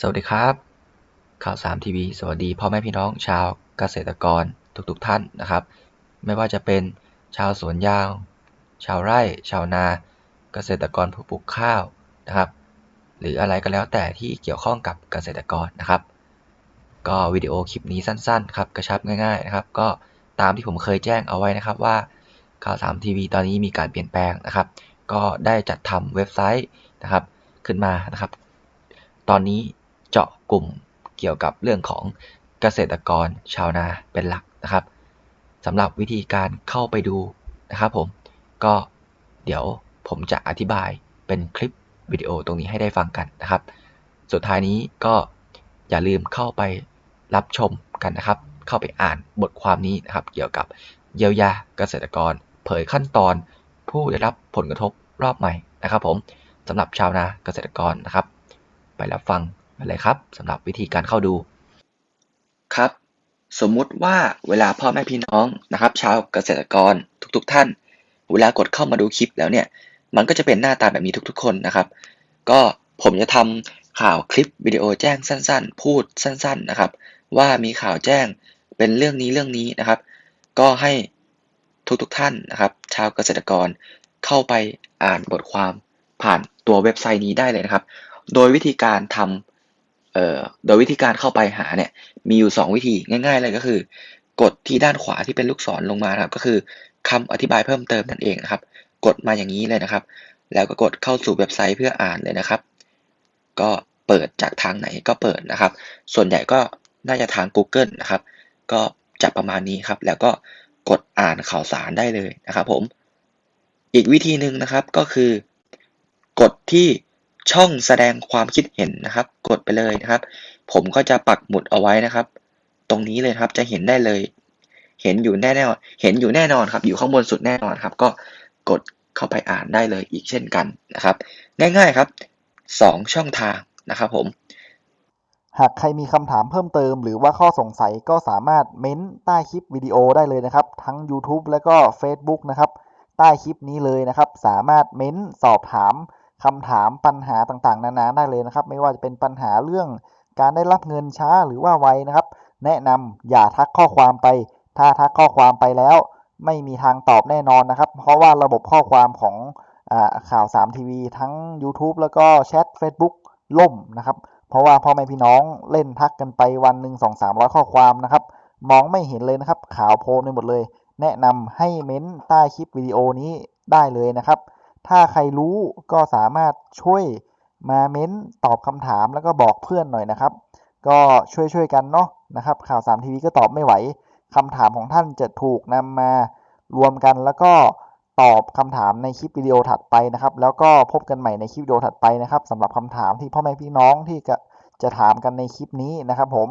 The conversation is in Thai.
สวัสดีครับ ข่าว3ทีวีสวัสดีพ่อแม่พี่น้องชาวเกษตรกรทุกๆทท่านนะครับ ไม่ว่าจะเป็นชาวสวนยาง ชาวไร่ ชาวนา เกษตรกรผู้ปลูกข้าวนะครับ หรืออะไรก็แล้วแต่ที่เกี่ยวข้องกับเกษตรกรนะครับ ก็วิดีโอคลิปนี้สั้นๆครับกระชับง่ายๆนะครับ ก็ตามที่ผมเคยแจ้งเอาไว้นะครับว่าข่าว3ทีวีตอนนี้มีการเปลี่ยนแปลงนะครับ ก็ได้จัดทำเว็บไซต์นะครับขึ้นมานะครับ ตอนนี้ เจาะกลุ่มเกี่ยวกับเรื่องของเกษตรกรชาวนาเป็นหลักนะครับสำหรับวิธีการเข้าไปดูนะครับผมก็เดี๋ยวผมจะอธิบายเป็นคลิปวิดีโอตรงนี้ให้ได้ฟังกันนะครับ สุดท้ายนี้ก็อย่าลืมเข้าไปรับชมกันนะครับ เข้าไปอ่านบทความนี้นะครับ เกี่ยวกับเยียวยาเกษตรกร เผยขั้นตอนผู้ได้รับผลกระทบรอบใหม่นะครับ ผมสำหรับชาวนาเกษตรกรนะครับ ไปรับฟัง กันเลยครับสำหรับวิธีการเข้าดูครับ สมมุติว่าเวลาพ่อแม่พี่น้องนะครับ ชาวเกษตรกรทุก ๆทท่าน เวลากดเข้ามาดูคลิปแล้วเนี่ยมันก็จะเป็นหน้าตาแบบนี้ทุกๆ คนนะครับ ก็ผมจะทำข่าวคลิปวิดีโอแจ้งสั้น ๆ พูดสั้น ๆนะครับ ว่ามีข่าวแจ้งเป็นเรื่องนี้เรื่องนี้นะครับ ก็ให้ทุกๆทท่านนะครับ ชาวเกษตรกรเข้าไปอ่านบทความผ่านตัวเว็บไซต์นี้ได้เลยนะครับ โดยวิธีการทำเอ่อ โดยวิธีการเข้าไปหาเนี่ยมีอยู่ 2 วิธีง่าย ๆ เลยก็คือ กดที่ด้านขวาที่เป็นลูกศรลงมาครับก็คือคำอธิบายเพิ่มเติมนั่นเองนะครับ กดมาอย่างนี้เลยนะครับ แล้วก็กดเข้าสู่เว็บไซต์เพื่ออ่านเลยนะครับ ก็เปิดจากทางไหนก็เปิดนะครับ ส่วนใหญ่ก็น่าจะทาง Google นะครับ ก็จะประมาณนี้ครับ แล้วก็กดอ่านข่าวสารได้เลยนะครับผม อีกวิธีหนึ่งนะครับก็คือ กดที่ ช่องแสดงความคิดเห็นนะครับ กดไปเลยนะครับ ผมก็จะปักหมุดเอาไว้นะครับ ตรงนี้เลยครับจะเห็นได้เลย เห็นอยู่แน่แน่เห็นอยู่แน่นอนครับ อยู่ข้างบนสุดแน่นอนครับ ก็กดเข้าไปอ่านได้เลยอีกเช่นกันนะครับ ง่ายๆครับสองช่องทางนะครับผม หากใครมีคำถามเพิ่มเติม หรือว่าข้อสงสัยก็สามารถเม้นใต้คลิปวิดีโอได้เลยนะครับ ทั้ง YouTube และก็ Facebook นะครับ ใต้คลิปนี้เลยนะครับ สามารถเม้นสอบถาม คำถามปัญหาต่างๆ นานาได้เลยนะครับ ไม่ว่าจะเป็นปัญหาเรื่องการได้รับเงินช้าหรือว่าไวนะครับ แนะนำอย่าทักข้อความไป ถ้าทักข้อความไปแล้ว ไม่มีทางตอบแน่นอนนะครับ เพราะว่าระบบข้อความของอข่าว3ทีวีทั้ง YouTube แล้วก็แชท Facebook ล่มนะครับ เพราะว่าพ่อแม่พี่น้องเล่นทักกันไปวันหนึ่งสองสามร้อยข้อความนะครับ มองไม่เห็นเลยนะครับ ข่าวโพลนไปหมดเลย แนะนำให้เม้นใต้คลิปวิดีโอนี้ได้เลยนะครับ ถ้าใครรู้ก็สามารถช่วยมาเม้นตอบคำถามแล้วก็บอกเพื่อนหน่อยนะครับ ก็ช่วยช่วยๆกันเนาะนะครับ ข่าว3ทีวีก็ตอบไม่ไหวคำถามของท่านจะถูกนำมารวมกันแล้วก็ตอบคำถามในคลิปวิดีโอถัดไปนะครับ แล้วก็พบกันใหม่ในคลิปวิดีโอถัดไปนะครับสำหรับคำถามที่พ่อแม่พี่น้องที่จะจะถามกันในคลิปนี้นะครับผม